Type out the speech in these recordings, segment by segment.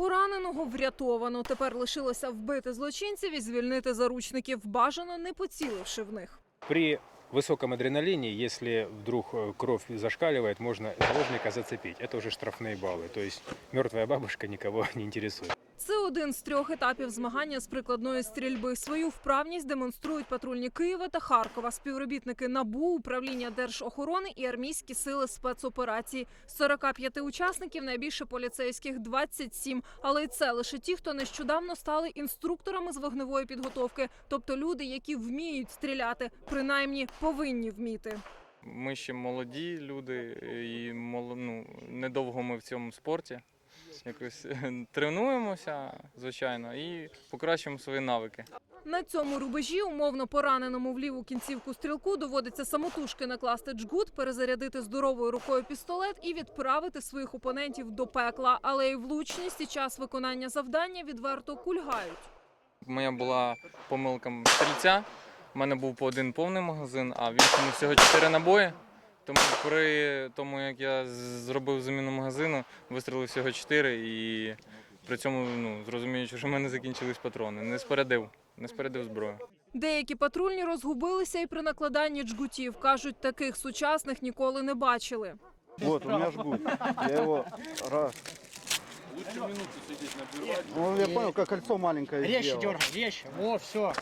Пораненого врятовано. Тепер лишилося вбити злочинців і звільнити заручників, бажано не поціливши в них. При высоком адреналине, если вдруг э, кровь зашкаливает, можно заложника зацепить. Это уже штрафные баллы. То есть мертвая бабушка никого не интересует. Це один з трьох етапів змагання з прикладної стрільби. Свою вправність демонструють патрульні Києва та Харкова, співробітники НАБУ, управління держохорони і армійські сили спецоперацій. З 45 учасників найбільше поліцейських 27. Але й це лише ті, хто нещодавно стали інструкторами з вогневої підготовки, тобто люди, які вміють стріляти, принаймні повинні вміти. Ми ще молоді люди, і мол- ну, недовго ми в цьому спорті. Якось тренуємося, звичайно, і покращуємо свої навики. На цьому рубежі умовно пораненому в ліву кінцівку стрілку доводиться самотужки накласти джгут, перезарядити здоровою рукою пістолет і відправити своїх опонентів до пекла. Але і влучність і час виконання завдання відверто кульгають. Моя була помилка стрільця. У мене був по один повний магазин, а в іншому всього чотири набої. Тому при тому, як я зробив заміну магазину, вистрілив всього чотири і при цьому ну, зрозуміючи, що в мене закінчились патрони. Не спередив, не спередив зброю. Деякі патрульні розгубилися і при накладанні джгутів. кажуть, таких сучасних ніколи не бачили. Вот, у меня жгут. Я его раз. Ну, я понял, как кольцо маленькое Резче сделал. дергай, резче. Во, все.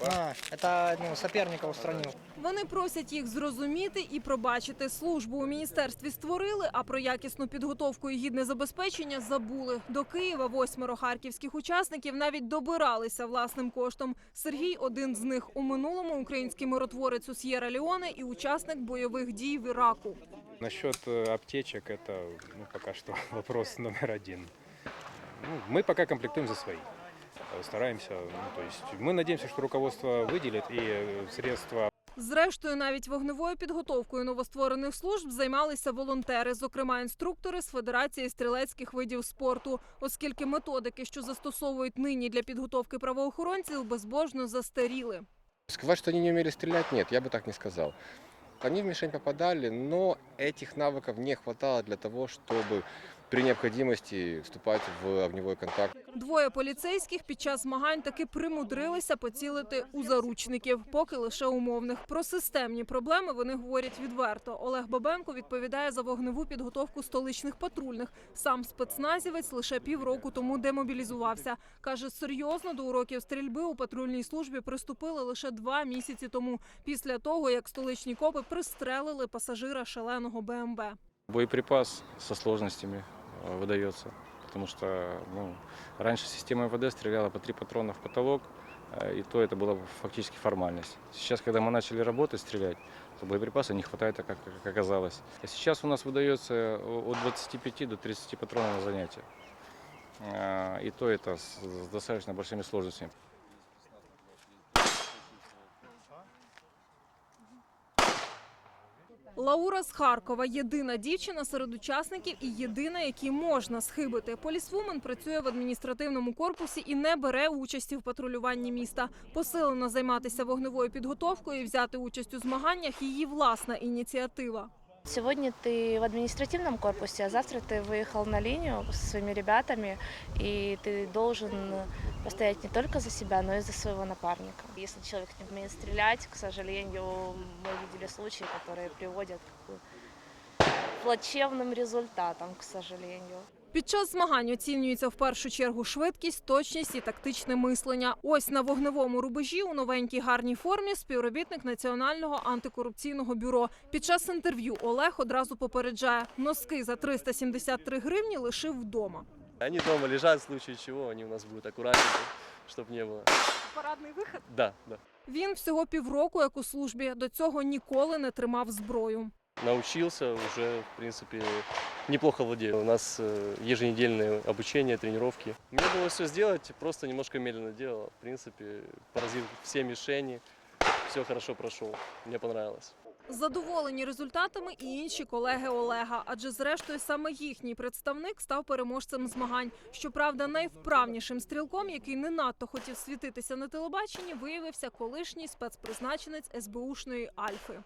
А, это ну, соперника устранил. Вони просять їх зрозуміти і пробачити. Службу у міністерстві створили, а про якісну підготовку і гідне забезпечення забули. До Києва восьмеро харківських учасників навіть добиралися власним коштом. Сергій один з них у минулому український миротворець у С'єра Леоне і учасник бойових дій в Іраку. Насчет э, аптечек, это ну, пока что вопрос номер один. Ну, мы пока комплектуем за свои. Э, Стараемся, ну, то есть мы надеемся, что руководство выделит и э, средства Зрештою, навіть вогневою підготовкою новостворених служб займалися волонтери, зокрема інструктори з Федерації стрілецьких видів спорту, оскільки методики, що застосовують нині для підготовки правоохоронців, безбожно застаріли. Сказать, что они не умели стрелять, нет, я бы так не сказал. Они в мишень попадали, но этих навыков не хватало для того, чтобы при необходимости вступать в огневой контакт. Двоє поліцейських під час змагань таки примудрилися поцілити у заручників, поки лише умовних. Про системні проблеми вони говорять відверто. Олег Бабенко відповідає за вогневу підготовку столичних патрульних. Сам спецназівець лише півроку тому демобілізувався. каже, серйозно до уроків стрільби у патрульній службі приступили лише два місяці тому, після того як столичні копи пристрелили пасажира шаленого БМВ. Боеприпас со сложностями э, выдается, потому что ну, раньше система МВД стреляла по три патрона в потолок, э, и то это была фактически формальность. Сейчас, когда мы начали работать, стрелять, то боеприпаса не хватает, как как оказалось. А сейчас у нас выдается от 25 до 30 патронов на занятие. Э, И то это с достаточно большими сложностями. Лаура з Харкова єдина дівчина серед учасників і єдина, якій можна схибити. Полісвумен працює в адміністративному корпусі і не бере участі в патрулюванні міста. Посилено займатися вогневою підготовкою і взяти участь у змаганнях її власна ініціатива. Сегодня ты в административном корпусе, а завтра ты выехал на линию со своими ребятами, и ты должен постоять не только за себя, но и за своего напарника. Если человек не умеет стрелять, к сожалению, мы видели случаи, которые приводят к плачевным результатам, к сожалению. Під час змагань оцінюється в першу чергу швидкість, точність і тактичне мислення. Ось на вогневому рубежі у новенькій гарній формі співробітник Національного антикорупційного бюро. Під час інтерв'ю Олег одразу попереджає, носки за 373 гривні лишив вдома. Они дома лежат, в случае чего они у нас будут аккуратненько, чтобы не было. Парадний вихід. Да, да. Він всього півроку як у службі. До цього ніколи не тримав зброю. Научился уже, в принципе, неплохо владею. У нас э, еженедельное обучение, тренировки. Мне было все сделать, просто немножко медленно делал. В принципе, поразил все мишени, все хорошо прошел. Мне понравилось. Задоволені результатами і інші колеги Олега, адже зрештою саме їхній представник став переможцем змагань. Щоправда, найвправнішим стрілком, який не надто хотів світитися на телебаченні, виявився колишній спецпризначенець СБУшної Альфи.